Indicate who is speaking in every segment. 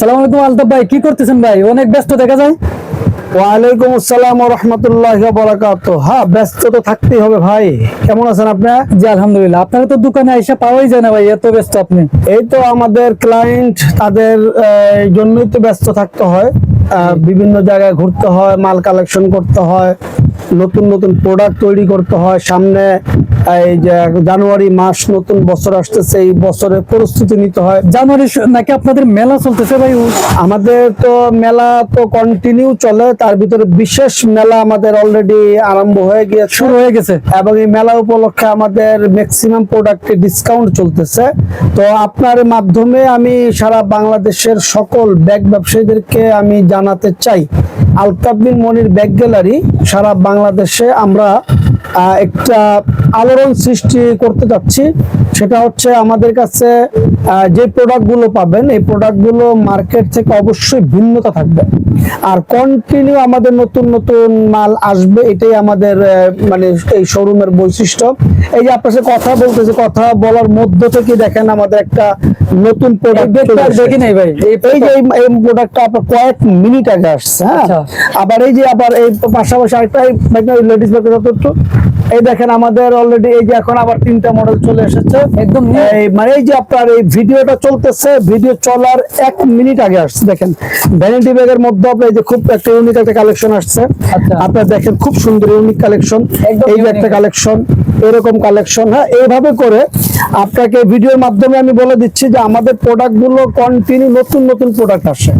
Speaker 1: সালাম আলাইকুম আলতাফ ভাই কি করতেছেন ভাই? অনেক ব্যস্ত দেখা যায়।
Speaker 2: ওয়ালাইকুম আসসালাম রহমতুল্লাহ বরাকাত হ্যাঁ ব্যস্ত তো থাকতেই হবে ভাই। কেমন আছেন আপনি?
Speaker 1: জি আলহামদুলিল্লাহ। আপনারা তো দোকানে এসে পাওয়াই যায় না ভাই এত ব্যস্ত আপনি।
Speaker 2: এই তো আমাদের ক্লায়েন্ট তাদের জন্যই তো ব্যস্ত থাকতে হয়। বিভিন্ন জায়গায় ঘুরতে হয় মাল কালেকশন করতে হয় নতুন নতুন প্রোডাক্ট তৈরি করতে হয় সামনে এই যে জানুয়ারি মাস নতুন বছর আসতেছে এই বছরের প্রস্তুতি নিতে হয়।
Speaker 1: জানুয়ারি নাকি আপনাদের মেলা চলতেছে ভাই?
Speaker 2: আমাদের তো মেলা তো কন্টিনিউ চলে তার ভিতরে বিশেষ মেলা আমাদের অলরেডি আরম্ভ হয়ে গিয়ে
Speaker 1: শুরু হয়ে গেছে।
Speaker 2: এবং এই মেলা উপলক্ষে আমাদের ম্যাক্সিমাম প্রোডাক্টে ডিসকাউন্ট চলতেছে। তো আপনার মাধ্যমে আমি সারা বাংলাদেশের সকল ব্যাগ ব্যবসায়ীদেরকে আমি জানাতে চাই। আলতাবিন মনির ব্যাগ গ্যালারি সারা বাংলাদেশে আমরা একটা আলোড়ন সৃষ্টি করতে যাচ্ছি। সেটা হচ্ছে আমাদের কাছে যে প্রোডাক্টগুলো পাবেন এই প্রোডাক্টগুলো মার্কেট থেকে অবশ্যই ভিন্নতা থাকবে। আর কন্টিনিউ আমাদের নতুন নতুন মাল আসবে এটাই আমাদের মানে এই শোরুমের বৈশিষ্ট্য। এই যে আপনার সাথে কথা বলতেছে কথা বলার মধ্য থেকে দেখেন আমাদের একটা নতুন প্রোডাক্ট
Speaker 1: দেখি নাই ভাই। এই
Speaker 2: যে এই- প্রোডাক্টটা আপনার কয়েক মিনিট আগে আসছে হ্যাঁ?
Speaker 1: আচ্ছা।
Speaker 2: আবার এই যে আবার এই পাশাপাশি আরেকটা লেডিস ব্যাগ একটু এই দেখেন আমাদের অলরেডি এই যে এখন আবার তিনটা মডেল চলে এসেছে।
Speaker 1: একদম
Speaker 2: মানে এই যে আপনার এই ভিডিওটা চলতেছে ভিডিও চলার এক মিনিট আগে আসছে দেখেন। ভ্যানিটি ব্যাগের মধ্যে আপনার এই যে খুব একটা ইউনিক একটা কালেকশন আসছে।
Speaker 1: আচ্ছা।
Speaker 2: আপনার দেখেন খুব সুন্দর ইউনিক কালেকশন এই যে একটা কালেকশন এরকম কালেকশন হ্যাঁ এইভাবে করে আপনাকে ভিডিওর মাধ্যমে আমি বলে দিচ্ছি যে আমাদের প্রোডাক্টগুলো কন্টিনিউ নতুন নতুন প্রোডাক্ট আসে।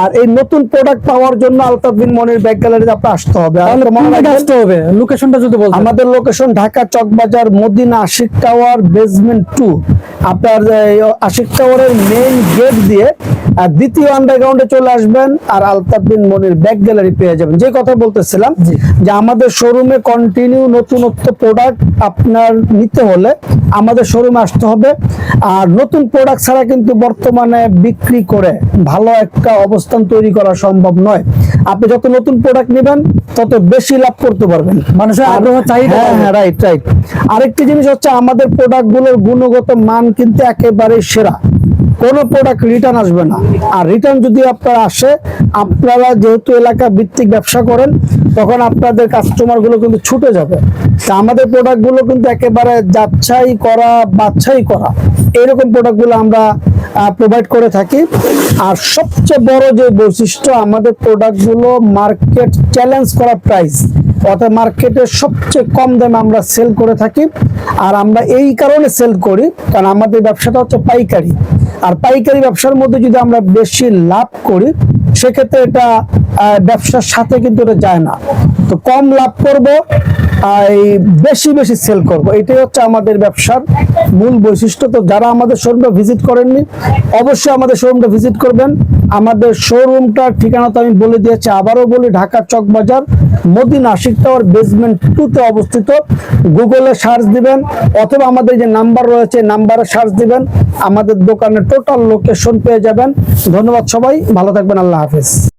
Speaker 2: আর এই নতুন প্রোডাক্ট পাওয়ার জন্য আলতাফিন মনির ব্যাগ গ্যালারিতে আপনি আসতে হবে।
Speaker 1: আসতে হবে? লোকেশনটা যদি বলতেন।
Speaker 2: আমাদের location Dhaka Chawkbazar Madina Ashiq tower basement two আপনার আশিক টাওয়ারের মেইন গেট দিয়ে আর দ্বিতীয় আন্ডারগ্রাউন্ডে চলে আসবেন আর আলতাফিন মনির ব্যাগ গ্যালারি পেয়ে যাবেন। যে কথা বলতেছিলাম যে আমাদের শোরুমে কন্টিনিউ নতুনত্ব প্রোডাক্ট আপনার নিতে হলে আমাদের শোরুমে আসতে হবে। আর নতুন প্রোডাক্ট ছাড়া কিন্তু বর্তমানে বিক্রি করে ভালো একটা অবস্থান তৈরি করা সম্ভব নয়। আপনি যত নতুন প্রোডাক্ট নেবেন তত বেশি লাভ করতে পারবেন।
Speaker 1: মানুষের আগ্রহ চাহিদা
Speaker 2: হ্যাঁ হ্যাঁ রাইট রাইট আরেকটি জিনিস হচ্ছে আমাদের প্রোডাক্টগুলোর গুণগত মান কিন্তু একেবারে সেরা। কোনো প্রোডাক্ট রিটার্ন আসবে না। আর রিটার্ন যদি আপনার আসে আপনারা যেহেতু এলাকা ভিত্তিক ব্যবসা করেন তখন আপনাদের কাস্টমারগুলো কিন্তু ছুটে যাবে। তা আমাদের প্রোডাক্টগুলো কিন্তু একেবারে যাচ্ছাই করা বাচ্ছাই করা। এরকম প্রোডাক্টগুলো আমরা প্রোভাইড করে থাকি। আর সবচেয়ে বড় যে বৈশিষ্ট্য, আমাদের প্রোডাক্টগুলো মার্কেট চ্যালেঞ্জ করা প্রাইস অর্থাৎ মার্কেটে সবচেয়ে কম দামে আমরা সেল করে থাকি। আর আমরা এই কারণে সেল করি, কারণ আমাদের ব্যবসাটা হচ্ছে পাইকারি। আর পাইকারি ব্যবসার মধ্যে যদি আমরা বেশি লাভ করি, সেক্ষেত্রে এটা ব্যবসার সাথে কিন্তু এটা যায় না। তো কম লাভ করব বেশি বেশি সেল করব। এটাই হচ্ছে আমাদের ব্যবসার মূল বৈশিষ্ট্য। তো যারা আমাদের শোরুমটা ভিজিট করেননি, অবশ্যই আমাদের শোরুমটা ভিজিট করবেন। আমাদের শোরুমটার ঠিকানা তো আমি বলে দিয়েছি। আবারও বলি, ঢাকা চক বাজার মদিনা আশিক টাওয়ার বেসমেন্ট টুতে অবস্থিত। গুগলে সার্চ দিবেন, অথবা আমাদের যে নাম্বার রয়েছে নাম্বারে সার্চ দিবেন। আমাদের দোকানের টোটাল লোকেশন পেয়ে যাবেন। ধন্যবাদ সবাই, ভালো থাকবেন, আল্লাহ হাফেজ।